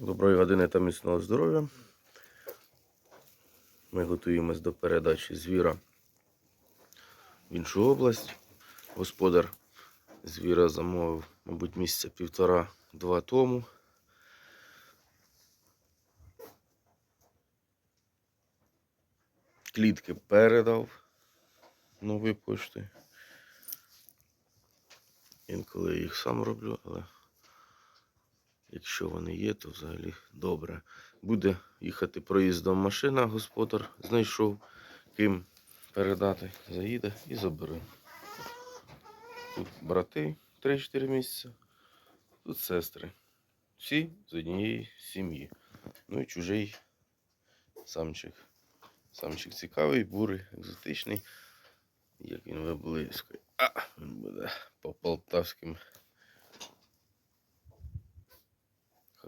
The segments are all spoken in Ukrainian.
Доброї години та міцного здоров'я. Ми готуємось до передачі звіра в іншу область. Господар звіра замовив, мабуть, місяця півтора-два тому. Клітки передав новою поштою. Інколи їх сам роблю, але Якщо вони є, то взагалі добре. Буде їхати проїздом машина, господар знайшов, ким передати, заїде і забере. Тут брати 3-4 місяці, тут сестри. Всі з однієї сім'ї. Ну і чужий самчик. Самчик цікавий, бурий, екзотичний. Як він виблискує. А, він буде по полтавським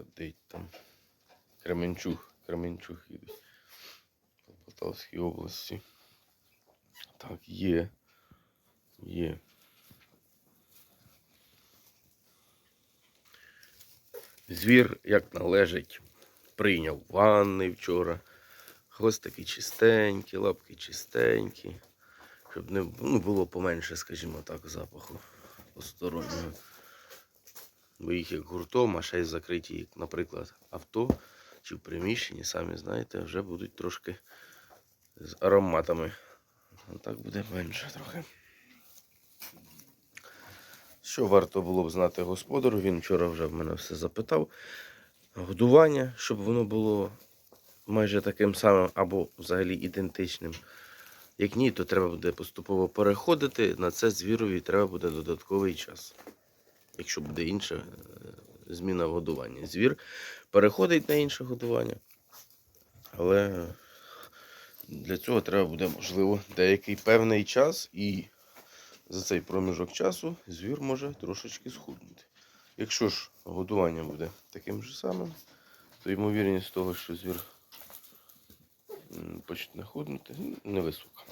ходить там. Кременчуг, Кременчуг їдуть. По Полтавській області. Так, є. Є. Звір, як належить, прийняв ванни вчора. Хвостики чистенькі, лапки чистенькі. Щоб не ну, було поменше, скажімо так, запаху постороннього. Бо їх як гуртом, а ще й закриті, як, наприклад, авто чи в приміщенні, самі знаєте, вже будуть трошки з ароматами. А так буде менше трохи. Що варто було б знати господару? Він вчора вже в мене все запитав. Годування, щоб воно було майже таким самим або взагалі ідентичним. Як ні, то треба буде поступово переходити. На це звірові треба буде додатковий час якщо буде інша е, зміна в годуванні. Звір переходить на інше годування, але для цього треба буде, можливо, деякий певний час, і за цей проміжок часу звір може трошечки схуднути. Якщо ж годування буде таким же самим, то ймовірність того, що звір почне худнути, ну, невисока.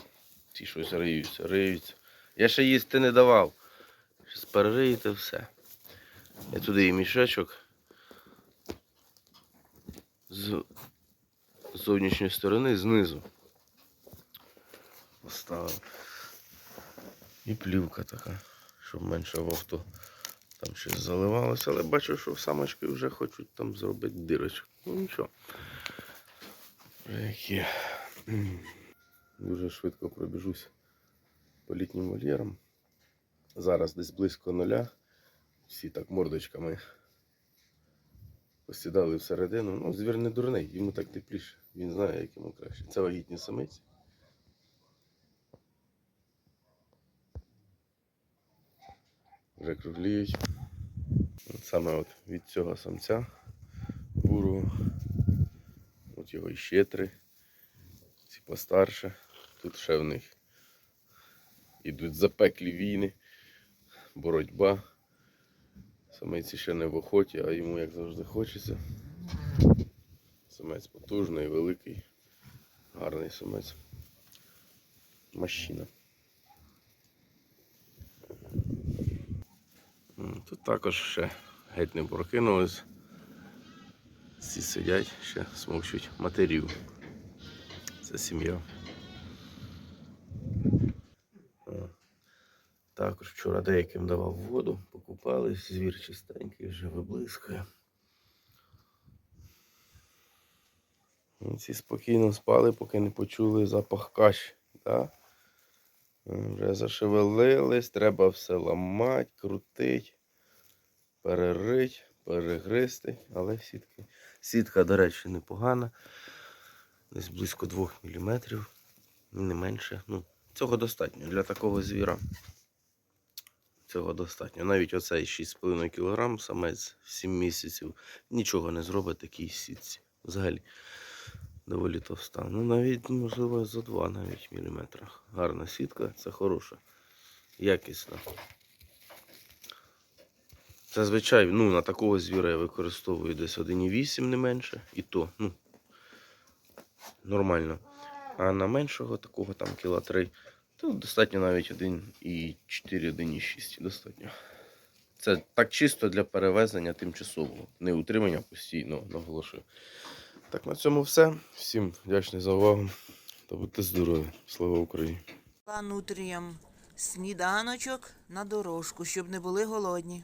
Ті щось риються, риються. Я ще їсти не давав. Щас перериєте все. Я туди і мішечок з зовнішньої сторони, знизу. Поставив. І плівка така, щоб менше в авто там щось заливалося, але бачу, що самочки вже хочуть там зробити дирочку. Ну нічого. Вже як є. Дуже швидко пробіжусь по літнім вольєрам. Зараз десь близько нуля. Всі так мордочками посідали всередину. Ну, звір не дурний, йому так тепліше. Він знає, як йому краще. Це вагітні самиці. Вже кругліють. От Саме от від цього самця бурого. От його іще три. Ці постарше. Тут ще в них ідуть запеклі війни, боротьба. Самець ще не в охоті, а йому як завжди хочеться. Самець потужний, великий, гарний самець. Мащина. Тут також ще геть не прокинулись. Всі сидять, ще смокчуть матерів. Це сім'я. А. Також вчора деяким давав воду, покупались, звір чистенький вже виблискує. Ці спокійно спали, поки не почули запах каші. Да? Вже зашевелились, треба все ламати, крутити, перерить, перегристи, але сітки. Сітка, до речі, непогана. Десь близько 2 мм, не менше. Ну, цього достатньо для такого звіра. Цього достатньо. Навіть оцей 6,5 кг, самець 7 місяців, нічого не зробить такій сітці. Взагалі доволі товста. Ну навіть, можливо, за 2 навіть міліметра. Гарна сітка, це хороша, якісна. Зазвичай ну, на такого звіра я використовую десь 1,8 не менше, і то, ну, нормально. А на меншого такого там кіла 3 Тут достатньо навіть 1,4, 1,6 достатньо. Це так чисто для перевезення тимчасового, не утримання постійно, наголошую. Так, на цьому все. Всім вдячний за увагу. Та будьте здорові. Слава Україні! Панутріям сніданочок на дорожку, щоб не були голодні.